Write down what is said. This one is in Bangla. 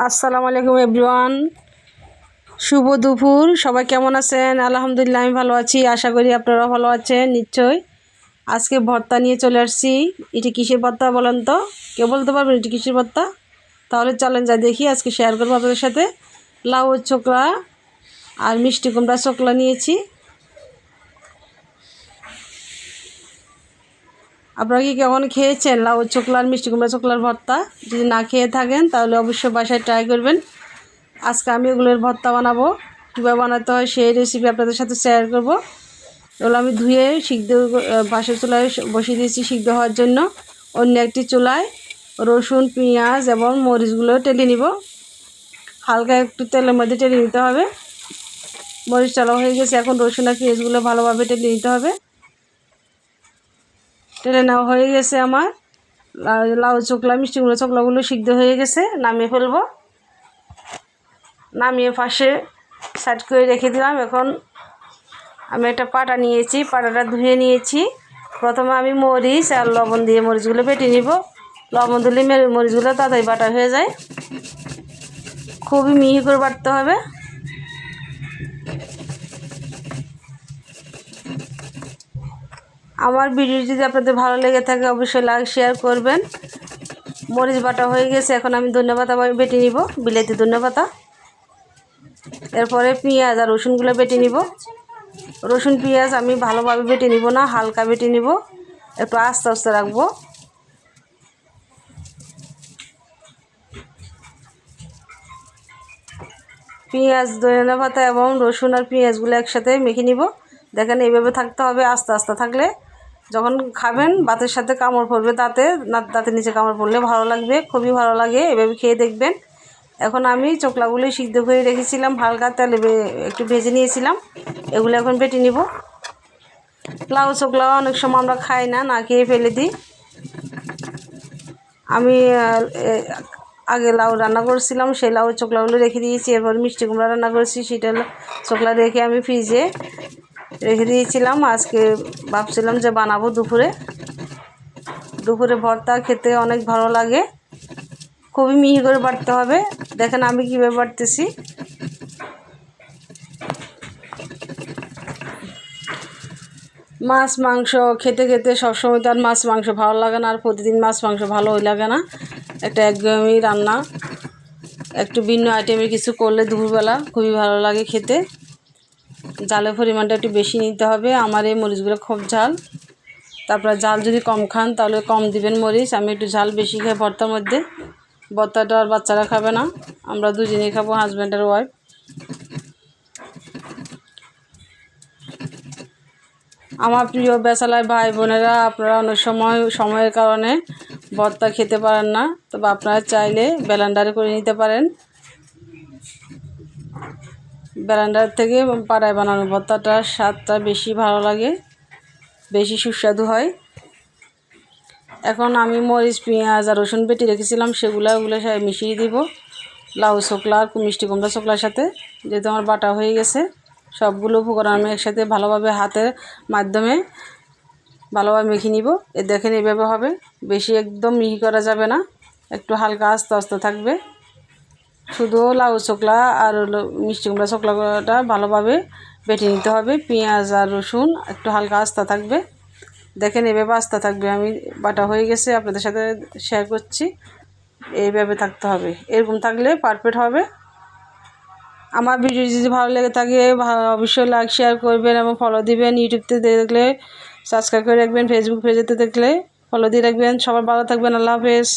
আসসালামু আলাইকুম, এভরিওয়ান। শুভ দুপুর। সবাই কেমন আছেন? আলহামদুলিল্লাহ, আমি ভালো আছি। আশা করি আপনারা ভালো আছেন নিশ্চয় আজকে ভর্তা নিয়ে চলে আসছি। এটি কিসের ভর্তা বলেন তো? কেউ বলতে পারবেন এটি কিসের ভর্তা? তাহলে চলেন যা দেখি। আজকে শেয়ার করব আপনাদের সাথে। লাউ চোকলা আর মিষ্টি কুমড়া চোকলা নিয়েছি। আপনারা কি কেমন খেয়েছেন? লাউ, চোকলার মিষ্টি কুমড়া, চোকলার ভর্তা? যদি না খেয়ে থাকেন, তাহলে অবশ্যই বাসায় ট্রাই করবেন। আজকে আমি ওগুলোর ভর্তা বানাবো। কীভাবে বানাতে হয় সেই রেসিপি আপনাদের সাথে শেয়ার করব। ওগুলো আমি ধুয়ে সিদ্ধ বাসের চুলায় বসিয়ে দিয়েছি সিদ্ধ হওয়ার জন্য। অন্য একটি চুলায় রসুন, পেঁয়াজ এবং মরিচগুলো টেলে নিব। হালকা একটু তেলের মধ্যে টেলে নিতে হবে। মরিচ চালা হয়ে গেছে, এখন রসুন আর পেঁয়াজগুলো ভালোভাবে টেলে নিতে হবে। টেলে নেওয়া হয়ে গেছে আমার। লাউ চোকলা, মিষ্টিগুলো, চোকলাগুলো সিদ্ধ হয়ে গেছে, নামিয়ে ফেলব। নামিয়ে পাশে সাইড করে রেখে দিলাম। এখন আমি একটা পাটা নিয়েছি, পাটাটা ধুয়ে নিয়েছি। প্রথমে আমি মরিচ আর লবণ দিয়ে মরিচগুলো বেটে নিব। লবণ দিলে মরিচগুলো তাড়াতাড়ি বাটা হয়ে যায়। খুবই মিহি করে বাটতে হবে। আমার ভিডিও যদি আপনাদের ভালো লেগে থাকে, অবশ্যই লাইক শেয়ার করবেন। মরিচ বাটা হয়ে গেছে, এখন আমি ধন্যপাতা বেটে নিব, বিলাতি ধন্যপাতা এরপরে পেঁয়াজ আর রসুনগুলো বেটে নিব। রসুন, পেঁয়াজ আমি ভালোভাবে বেটে নিব না, হালকা বেটে নিব। একটু আস্তে আস্তে রাখব। পেঁয়াজ ধনে পাতা এবং রসুন আর পেঁয়াজগুলো একসাথে মেখে নিব। দেখেন, এইভাবে থাকতে হবে, আস্তে আস্তে থাকলে। যখন খাবেন, ভাতের সাথে কামড় পড়বে তাতে দাঁতের নিচে কামড় পড়লে ভালো লাগবে, খুবই ভালো লাগে, এভাবে খেয়ে দেখবেন। এখন আমি চোকলাগুলি সিদ্ধ করে রেখেছিলাম, হালকা তেলে একটু ভেজে নিয়েছিলাম, এগুলো এখন বেটে নিব। লাউ চোকলাও অনেক সময় আমরা খাই না না খেয়ে ফেলে দিই। আমি আগে লাউ রান্না করেছিলাম, সেই লাউ চোকলাগুলো রেখে দিয়েছি, এরপর মিষ্টি কুমড়া রান্না করেছি, সেটা চোকলা রেখে আমি ফ্রিজে রেখে দিয়েছিলাম। আজকে ভাবছিলাম যে বানাবো দুপুরে। দুপুরে ভর্তা খেতে অনেক ভালো লাগে। খুবই মিহি করে বাড়তে হবে। দেখেন আমি কীভাবে বাড়তেছি মাছ, মাংস খেতে খেতে সবসময় তো আর মাছ, মাংস ভালো লাগে না, আর প্রতিদিন মাছ, মাংস ভালো হয়ে লাগে না। একটা একঘেয়েমি রান্না। একটু ভিন্ন আইটেমের কিছু করলে দুপুরবেলা খুবই ভালো লাগে খেতে। জালের পরিমাণটা একটু বেশি নিতে হবে। আমার এই মরিচগুলো খুব ঝাল। তারপরে জাল যদি কম খান, তাহলে কম দিবেন মরিচ। আমি একটু ঝাল বেশি খাই ভর্তার মধ্যে। ভর্তাটা আর বাচ্চারা খাবে না। আমরা দুজনেই খাব হাজব্যান্ড আর ওয়াইফ আমার প্রিয় বেসালায় ভাই বোনেরা, আপনারা অনেক সময়, সময়ের কারণে ভর্তা খেতে পারেন না। তবে আপনারা চাইলে ব্যালেন্ডারে করে নিতে পারেন। ব্যালেন্ডার থেকে পাড়ায় বানানো ভর্তাটা স্বাদটা বেশি ভালো লাগে, বেশি সুস্বাদু হয়। এখন আমি মরিচ, পেঁয়াজ আর রসুন বেটে রেখেছিলাম, সেগুলো ওগুলো সব মিশিয়ে দিব। লাউ শোকলা আর মিষ্টি কুমড়া শোকলার সাথে, যেহেতু আমার বাটা হয়ে গেছে, সবগুলো উপকরণ আমি একসাথে ভালোভাবে হাতের মাধ্যমে ভালোভাবে মেখে নিব। এ দেখেন এভাবে হবে, বেশি একদম মিহি করা যাবে না, একটু হালকা আস্তে আস্তে থাকবে। শুধু লাউ চোকলা আর মিষ্টি কুমড়া চোকলাটা ভালোভাবে বেটে নিতে হবে। পেঁয়াজ আর রসুন, একটু হালকা আস্তা থাকবে। দেখেন এভাবে আস্তা থাকবে। আমি বাটা হয়ে গেছে, আপনাদের সাথে শেয়ার করছি। এইভাবে থাকতে হবে। এরকম থাকলে পারফেক্ট হবে। আমার ভিডিও যদি ভালো লেগে থাকে অবশ্যই লাইক শেয়ার করবেন এবং ফলো দিবেন। ইউটিউবতে দেখলে সাবস্ক্রাইব করে রাখবেন। ফেসবুক পেজেতে দেখলে ফলো দিয়ে রাখবেন। সবার ভালো থাকবেন। আল্লাহ হাফেজ।